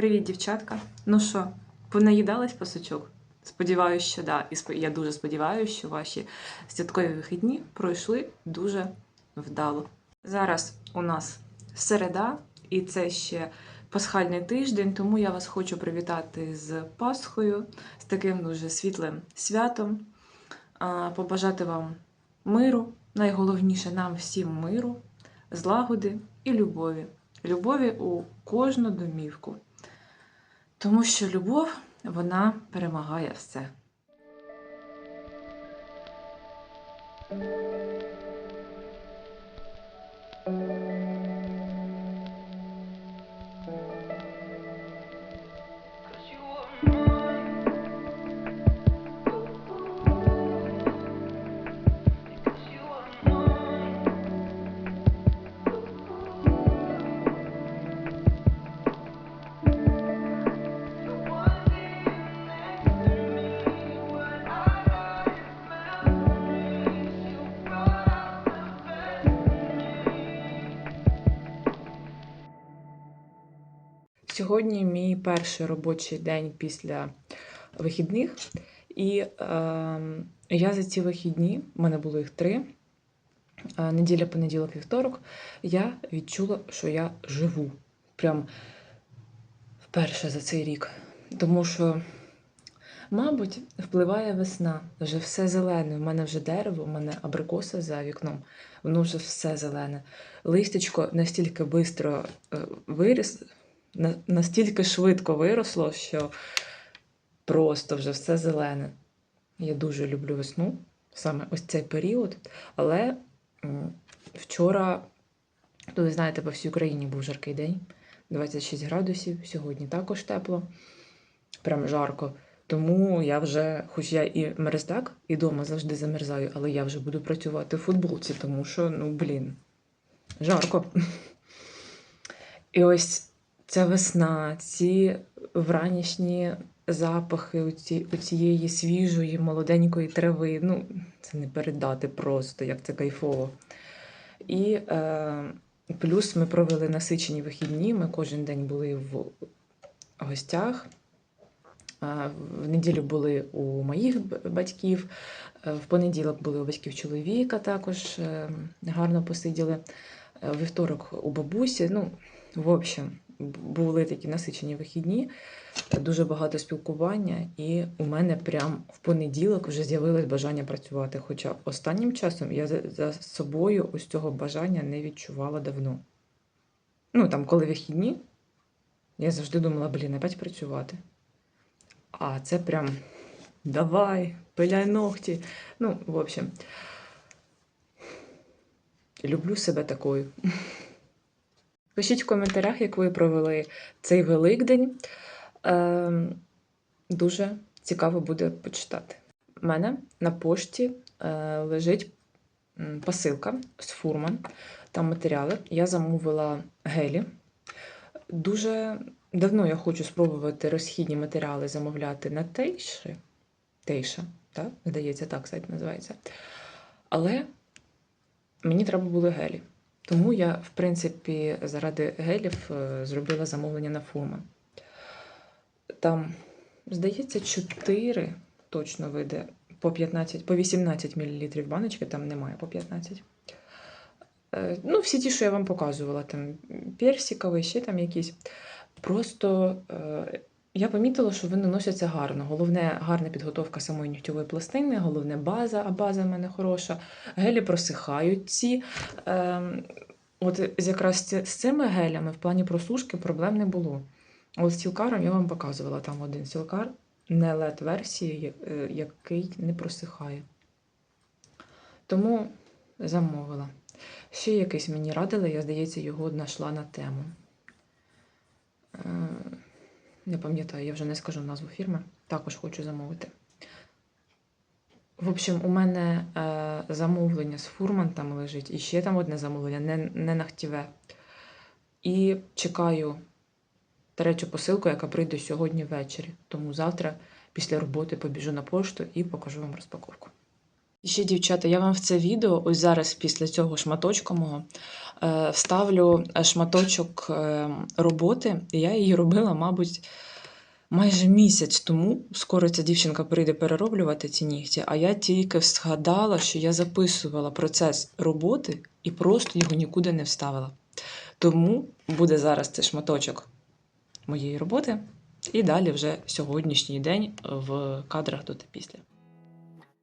Привіт, дівчатка. Ну що, понаїдались пасочок? Сподіваюсь, що да. І я дуже сподіваюся, що ваші святкові вихідні пройшли дуже вдало. Зараз у нас середа, і це ще пасхальний тиждень, тому я вас хочу привітати з Пасхою, з таким дуже світлим святом, побажати вам миру, найголовніше нам всім миру, злагоди і любові. Любові у кожну домівку. Тому що любов, вона перемагає все. Cause Сьогодні мій перший робочий день після вихідних, і е, я за ці вихідні, в мене було їх три. е, Неділя, понеділок, вівторок, я відчула, що я живу. Прям вперше за цей рік. Тому що, мабуть, впливає весна. Вже все зелене. У мене вже дерево, у мене абрикоса за вікном, воно вже все зелене. Листячко настільки швидко виріс, на- настільки швидко виросло, що просто вже все зелене. Я дуже люблю весну, саме ось цей період. Але вчора, то ви знаєте, по всій Україні був жаркий день, 26 градусів, сьогодні також тепло, прям жарко. Тому я вже, хоч я і мерздак, і вдома завжди замерзаю, але я вже буду працювати в футболці, тому що, ну, блін, жарко. І ось ця весна, ці вранішні запахи цієї свіжої, молоденької трави. Ну, це не передати просто, як це кайфово. І е, плюс ми провели насичені вихідні. Ми кожен день були в гостях. Е, В неділю були у моїх батьків, е, в понеділок були у батьків чоловіка також е, гарно посиділи. Вівторок у бабусі. Ну, в общем, були такі насичені вихідні, дуже багато спілкування, і у мене прям в понеділок вже з'явилось бажання працювати. Хоча останнім часом я за собою ось цього бажання не відчувала давно. Ну, там, коли вихідні, я завжди думала, блін, опять працювати. А це прям давай, пиляй ногті. Ну, в общем, люблю себе такою. Пишіть в коментарях, як ви провели цей Великдень. Ем, дуже цікаво буде почитати. У мене на пошті е, лежить посилка з фурман. Там матеріали. Я замовила гелі. Дуже давно я хочу спробувати розхідні матеріали замовляти на Тейші. Тейша, так? Здається, так сайт називається. Але мені треба були гелі. Тому я, в принципі, заради гелів е, зробила замовлення на Фурман. Там, здається, 4 точно вийде по 15, по 18 мл баночки, там немає по 15. Е, Ну, всі ті, що я вам показувала, там персиковий, ще там якісь. Просто е, я помітила, що вони носяться гарно. Головне, гарна підготовка самої нігтєвої пластини, головне база, а база в мене хороша. Гелі просихають ці. Е, от якраз з цими гелями в плані просушки проблем не було. От з тілкаром я вам показувала там один тілкар, не led версії, е, який не просихає. Тому замовила. Ще якийсь мені радили, я, здається, його знайшла на тему. Не пам'ятаю, я вже не скажу назву фірми. Також хочу замовити. В общем, у мене е, замовлення з Фурман там лежить, і ще там одне замовлення, не, не нахтіве. І чекаю третю посилку, яка прийде сьогодні ввечері. Тому завтра після роботи побіжу на пошту і покажу вам розпаковку. І ще, дівчата, я вам в це відео, ось зараз, після цього шматочка мого, е, вставлю шматочок е, роботи. Я її робила, мабуть, майже місяць тому. Скоро ця дівчинка прийде перероблювати ці нігті, а я тільки згадала, що я записувала процес роботи і просто його нікуди не вставила. Тому буде зараз цей шматочок моєї роботи, і далі вже сьогоднішній день в кадрах тут і після.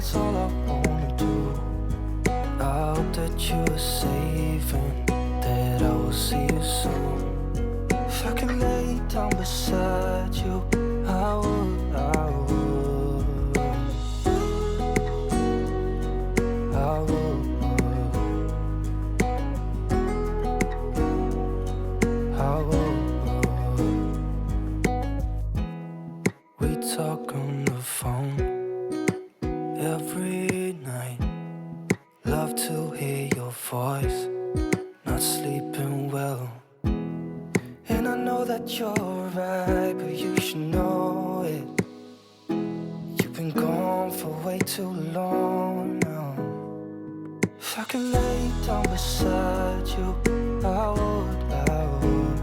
that's all I wanna do. I hope that you are safe and way too long now. If I could lay down beside you, I would, I would.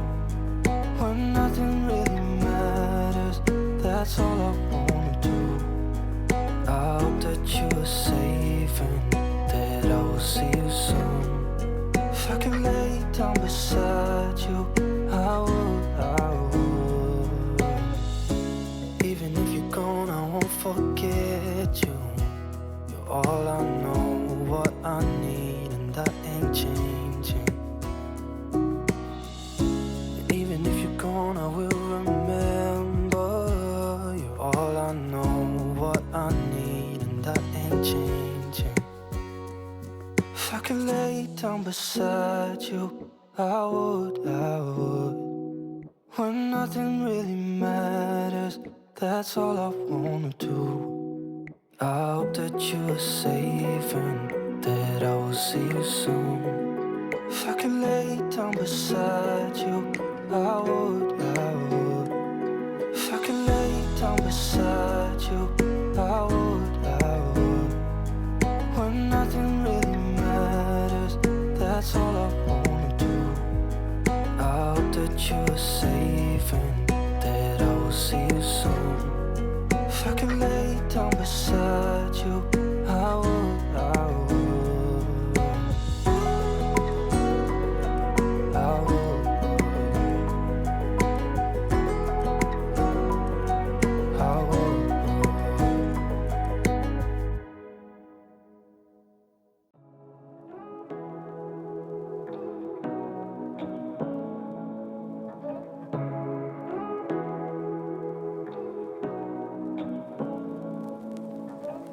When nothing really matters, that's all I wanna do. I hope that you are safe and that I will see you soon. If I could lay down beside you, I would, I would. Even if you're gone, I won't forget you. All I know, what I need, and that ain't changing. And even if you're gone, I will remember. You're all I know, what I need, and that ain't changing. If I could lay down beside you, I would, I would. When nothing really matters, that's all I hope and that I will see you soon. If I could lay down beside you, I would, I would. If I could lay down beside you, I would, I would. When nothing really matters, that's all I wanna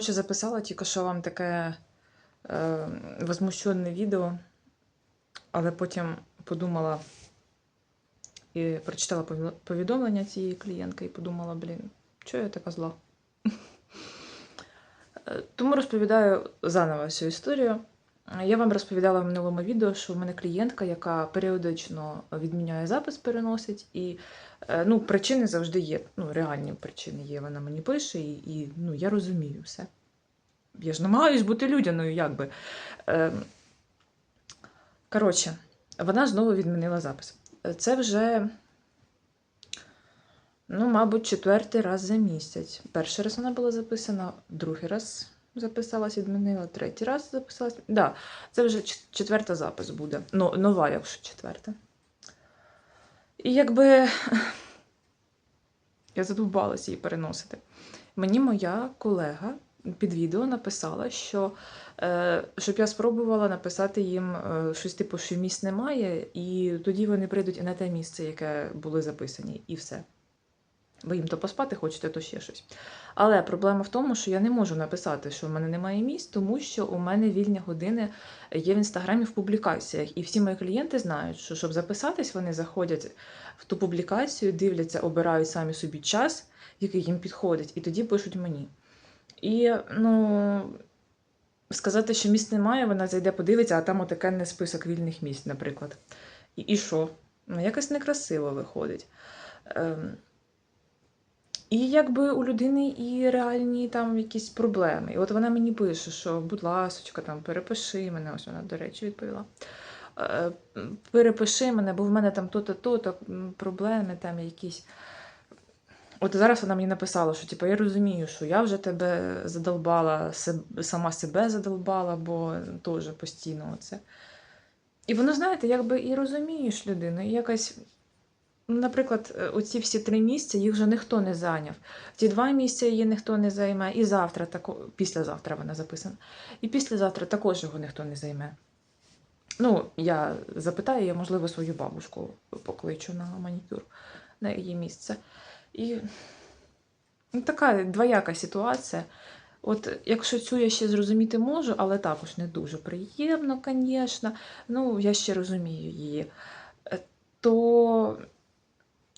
Коротше, записала тільки що вам таке е, возмущенне відео, але потім подумала і прочитала повідомлення цієї клієнтки і подумала, блін, чого я така зла? Тому розповідаю заново всю історію. Я вам розповідала в минулому відео, що в мене клієнтка, яка періодично відміняє запис, переносить, і ну, причини завжди є. Ну, реальні причини є. Вона мені пише, і, і ну, я розумію все. я ж намагаюсь бути людяною, якби. Е, коротше, вона знову відмінила запис. Це вже, ну, мабуть, четвертий раз за місяць. Перший раз вона була записана, другий раз записалась, відмінила, третій раз записалась. Да, це вже чет- четверта запис буде. Ну, нова, якщо четверта. І якби я задовбалася її переносити. Мені моя колега під відео написала, що е, щоб я спробувала написати їм е, щось типу, що місць немає, і тоді вони прийдуть на те місце, яке були записані, і все. Ви їм то поспати хочете, то ще щось. Але проблема в тому, що я не можу написати, що в мене немає місць, тому що у мене вільні години є в інстаграмі в публікаціях. І всі мої клієнти знають, що щоб записатись, вони заходять в ту публікацію, дивляться, обирають самі собі час, який їм підходить, і тоді пишуть мені. І ну, сказати, що місць немає, вона зайде, подивиться, а там отакенний список вільних місць, наприклад. І, і що? Ну, якось некрасиво виходить. Ем, і якби у людини і реальні там якісь проблеми. І от вона мені пише, що, будь ласочка, там перепиши мене, ось вона, до речі, відповіла. Е, Перепиши мене, бо в мене там то-то, то-то, проблеми там якісь. От зараз вона мені написала, що типу, я розумію, що я вже тебе задолбала, сама себе задолбала, бо теж постійно це. І воно, знаєте, якби і розумієш людину, і якось. Наприклад, е, оці всі три місця їх вже ніхто не зайняв. Ті два місця її ніхто не займе, і завтра, тако... післязавтра вона записана. І післязавтра також його ніхто не займе. Ну, я запитаю, я, можливо, свою бабушку покличу на манікюр на її місце. І ну, така двояка ситуація. От якщо цю я ще зрозуміти можу, але також не дуже приємно, звісно. Ну, я ще розумію її. Е, То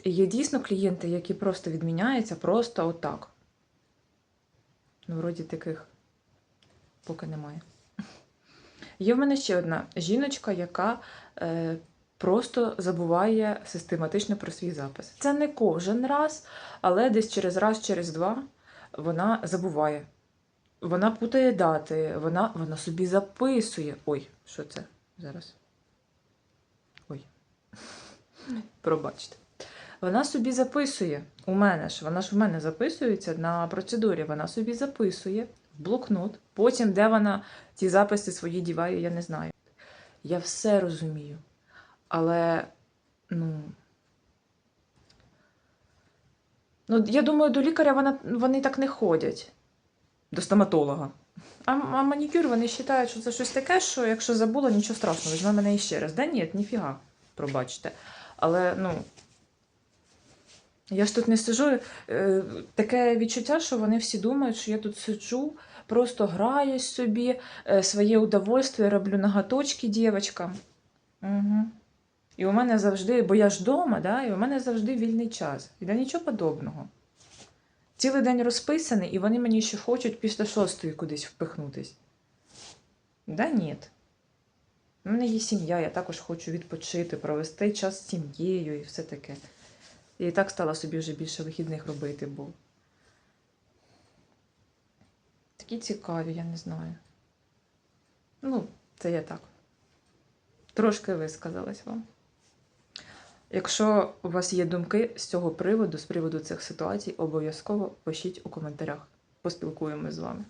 є дійсно клієнти, які просто відміняються просто отак. Ну, вроді таких поки немає. Є в мене ще одна жіночка, яка е, просто забуває систематично про свій запис. Це не кожен раз, але десь через раз, через два вона забуває. Вона путає дати, вона, вона собі записує. Ой, що це зараз? Ой. Пробачте. Вона собі записує. У мене ж, вона ж в мене записується на процедурі. Вона собі записує в блокнот. Потім, де вона ці записи свої діває, я не знаю. Я все розумію. Але, ну. Ну, я думаю, до лікаря вона, вони так не ходять. До стоматолога. А, а манікюр вони вважають, що це щось таке, що якщо забула, нічого страшного, візьме мене іще раз. Да ні, ніфіга, пробачте. Але, ну. Я ж тут не сижу. Е, таке відчуття, що вони всі думають, що я тут сиджу, просто граюсь собі, е, своє удовольствие роблю ноготочки дівчаткам. Угу. І у мене завжди, бо я ж вдома, да, і у мене завжди вільний час. І да нічого подобного. Цілий день розписаний, і вони мені ще хочуть після шостої кудись впихнутись. Да ні. У мене є сім'я, я також хочу відпочити, провести час з сім'єю і все таке. Я і так стала собі вже більше вихідних робити, бо такі цікаві, я не знаю. Ну, це я так. Трошки висказалась вам. Якщо у вас є думки з цього приводу, з приводу цих ситуацій, обов'язково пишіть у коментарях. Поспілкуємось з вами.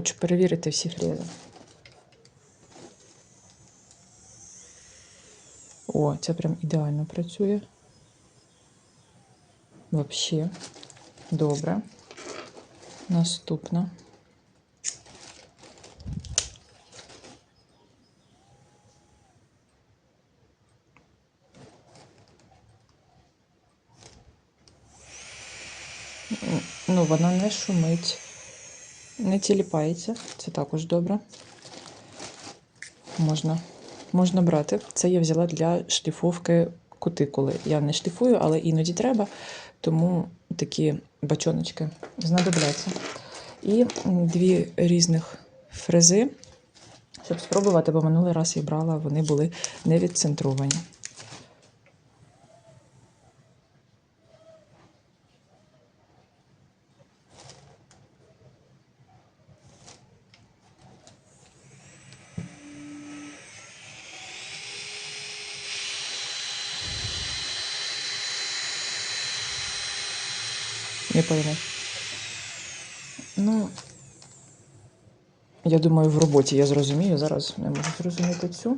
Хочу перевірити всі фрези. О, це прям ідеально працює. Вообще. Добре. Наступна. Ну, вона не шумить, не тіліпається. Це також добре. Можна, можна брати. Це я взяла для шліфовки кутикули. Я не шліфую, але іноді треба, тому такі бачоночки знадобляться. І дві різних фрези, щоб спробувати, бо минулий раз я брала, вони були не відцентровані. Не пойму. Ну, я думаю, в роботі я зрозумію. Зараз не можу зрозуміти цю.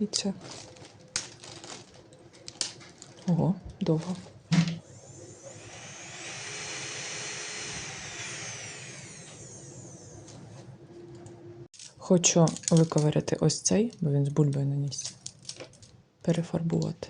І це. Ого, довго. Хочу виковиряти ось цей, бо він з бульбою на місці. Перефарбувати.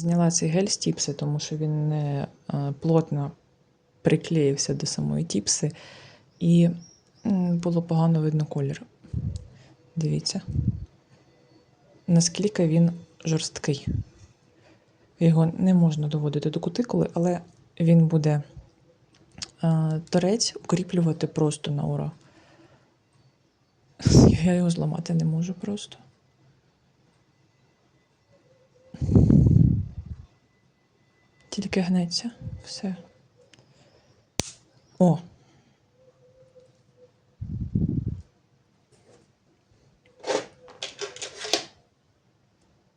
Зняла цей гель з тіпси, тому що він не е, плотно приклеївся до самої тіпси, і було погано видно колір. Дивіться, наскільки він жорсткий. Його не можна доводити до кутикули, але він буде е, торець укріплювати просто на ура. Я його зламати не можу просто. тільки гнеться. Все. О!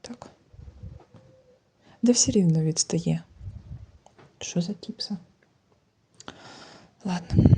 Так. Де все рівно відстає. Що за кіпса? Ладно.